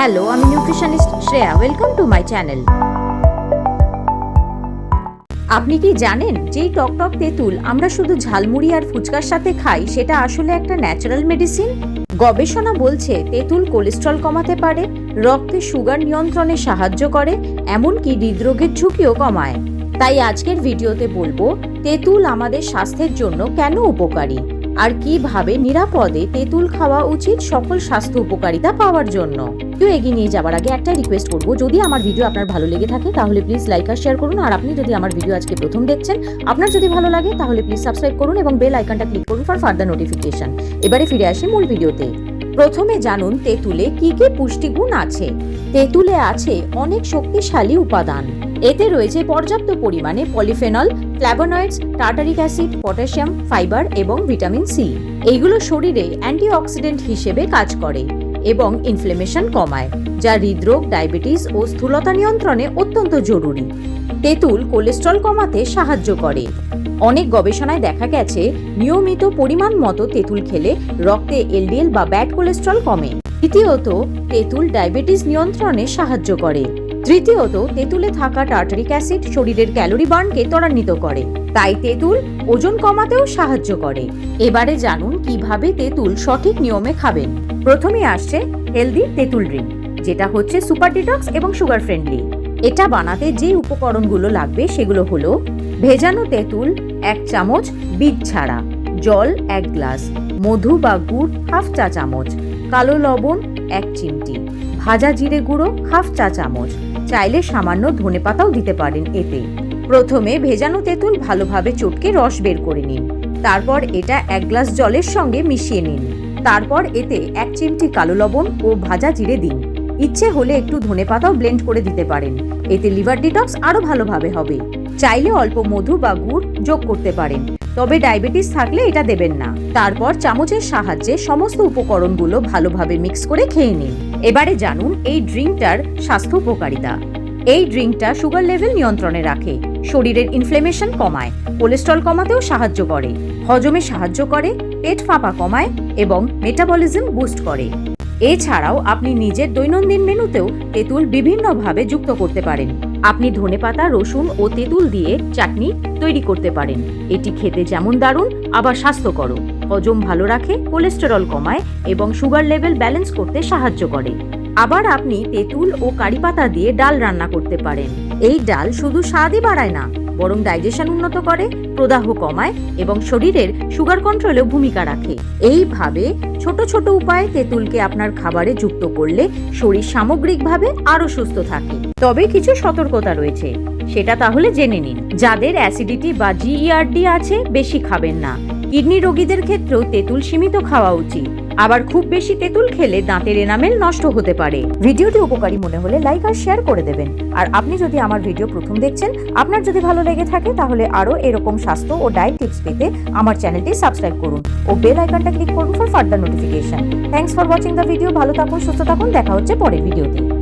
Hello আমি nutritionist Shreya welcome to my channel আপনি কি জানেন যেই টকটক তেঁতুল আমরা শুধু ঝালমুড়ি আর ফুচকার সাথে খাই, সেটা আসলে একটা ন্যাচারাল মেডিসিন গবেষণা বলছে তেঁতুল কোলেস্ট্রল কমাতে পারে, রক্তে সুগার নিয়ন্ত্রণে সাহায্য করে, এমনকি হৃদরোগের ঝুঁকিও কমায়। তাই আজকের ভিডিওতে বলব, তেঁতুল আমাদের স্বাস্থ্যের জন্য কেন উপকারী? আর কীভাবে নিরাপদে তেঁতুল খাওয়া উচিত সকল স্বাস্থ্য উপকারিতা পাওয়ার জন্য। কেউ এগিয়ে নিয়ে যাওয়ার আগে একটা রিকোয়েস্ট করব। যদি আমার ভিডিও আপনার ভালো লেগে থাকে, তাহলে প্লিজ লাইক আর শেয়ার করুন। আর আপনি যদি আমার ভিডিও আজকে প্রথম দেখছেন, আপনার যদি ভালো লাগে, তাহলে প্লিজ সাবস্ক্রাইব করুন এবং বেল আইকনটা ক্লিক করুন ফর ফার্দার নোটিফিকেশন এবারে ফিরে আসি মূল ভিডিওতে প্রথমে জানুন তেঁতুলে কি কি পুষ্টিগুণ আছে। তেঁতুলে আছে অনেক শক্তিশালী উপাদান। এতে রয়েছে পর্যাপ্ত পরিমাণে polyphenol flavonoids tartaric acid, potassium, fibre এবং ভিটামিন সি। এইগুলো শরীরে অ্যান্টিঅক্সিডেন্ট হিসেবে কাজ করে এবং ইনফ্লেমেশন কমায়, যা হৃদরোগ, ডায়াবেটিস ও স্থূলতা নিয়ন্ত্রণে অত্যন্ত জরুরি। তেঁতুল কোলেস্ট্রল কমাতে সাহায্য করে। অনেক গবেষণায় দেখা গেছে, নিয়মিত পরিমাণ মতো তেঁতুল খেলে রক্তে এলডিএল বা ব্যাড কোলেস্ট্রল কমে। দ্বিতীয়ত, তেঁতুল ডায়াবেটিস নিয়ন্ত্রণে সাহায্য করে। তৃতীয়ত, তেঁতুলে থাকা টার্টারিক অ্যাসিড শরীরের ক্যালোরি বার্নকে ত্বরান্বিত করে। তাই তেঁতুল ওজন কমাতেও সাহায্য করে। এবারে জানুন কীভাবে তেঁতুল সঠিক নিয়মে খাবেন। প্রথমে আসছে হেলদি তেঁতুল ড্রিঙ্ক যেটা হচ্ছে সুপার ডিটক্স এবং সুগার ফ্রেন্ডলি এটা বানাতে যে উপকরণগুলো লাগবে সেগুলো হলো ভেজানো তেঁতুল এক চামচ বীজ ছাড়া, জল এক গ্লাস, মধু বা গুড় হাফ চা চামচ, কালো লবণ এক চিমটি, ভাজা জিরে গুঁড়ো হাফ চা চামচ চাইলে সামান্য ধনেপাতাও দিতে পারেন এতে। প্রথমে ভেজানো তেঁতুল ভালোভাবে চটকে রস বের করে নিন। তারপর এটা এক গ্লাস জলের সঙ্গে মিশিয়ে নিন। তারপর এতে এক চিমটি কালো লবণ ও ভাজা জিরে দিন। ইচ্ছে হলে একটু ধনেপাতাও ব্লেন্ড করে দিতে পারেন। এতে লিভার ডিটক্স আরও ভালোভাবে হবে। চাইলে অল্প মধু বা গুড় যোগ করতে পারেন। তবে ডায়াবেটিস থাকলে এটা দেবেন না। তারপর চামচের সাহায্যে সমস্ত উপকরণগুলো ভালোভাবে মিক্স করে খেয়ে নিন। এবারে জানুন এই ড্রিঙ্কটার স্বাস্থ্য উপকারিতা। এই ড্রিঙ্কটা সুগার লেভেল নিয়ন্ত্রণে রাখে, শরীরের ইনফ্লেমেশন কমায় কোলেস্ট্রল কমাতেও সাহায্য করে, হজমে সাহায্য করে, পেট ফাঁপা কমায় এবং মেটাবলিজম বুস্ট করে। এছাড়াও আপনি নিজের দৈনন্দিন মেনুতেও তেঁতুল বিভিন্নভাবে যুক্ত করতে পারেন। আপনি ধনে পাতা রসুন ও তেঁতুল দিয়ে চাটনি তৈরি করতে পারেন। এটি খেতে যেমন দারুণ, আবার স্বাস্থ্যকর হজম ভালো রাখে, কোলেস্টেরল কমায় এবং সুগার লেভেল ব্যালেন্স করতে সাহায্য করে। আবার আপনি তেঁতুল ও কারি পাতা দিয়ে ডাল রান্না করতে পারেন। এই ডাল শুধু স্বাদই বাড়ায় না বরং ডাইজেশন উন্নত করে, প্রদাহ কমায় এবং শরীরের সুগার কন্ট্রোলেও ভূমিকা রাখে। এইভাবে ছোট ছোট উপায়ে তেঁতুলকে আপনার খাবারে যুক্ত করলে শরীর সামগ্রিকভাবে আরও সুস্থ থাকে। তবে কিছু সতর্কতা রয়েছে, সেটা তাহলে জেনে নিন। যাদের অ্যাসিডিটি বা জিইআরডি আছে, বেশি খাবেন না। কিডনি রোগীদের ক্ষেত্রেও তেঁতুল সীমিত খাওয়া উচিত। আবার খুব বেশি তেঁতুল খেলে দাঁতের এনামেল নষ্ট হতে পারে। ভিডিওটি উপকারী মনে হলে লাইক আর শেয়ার করে দেবেন। আর আপনি যদি আমার ভিডিও প্রথম দেখছেন, আপনার যদি ভালো লেগে থাকে, তাহলে আরও এরকম স্বাস্থ্য ও ডায়েট টিপস পেতে আমার চ্যানেলটি সাবস্ক্রাইব করুন ও বেল আইকনটা ক্লিক করুন for further notification. Thanks for watching the video ভালো থাকুন, সুস্থ থাকুন, দেখা হচ্ছে পরের ভিডিওতে।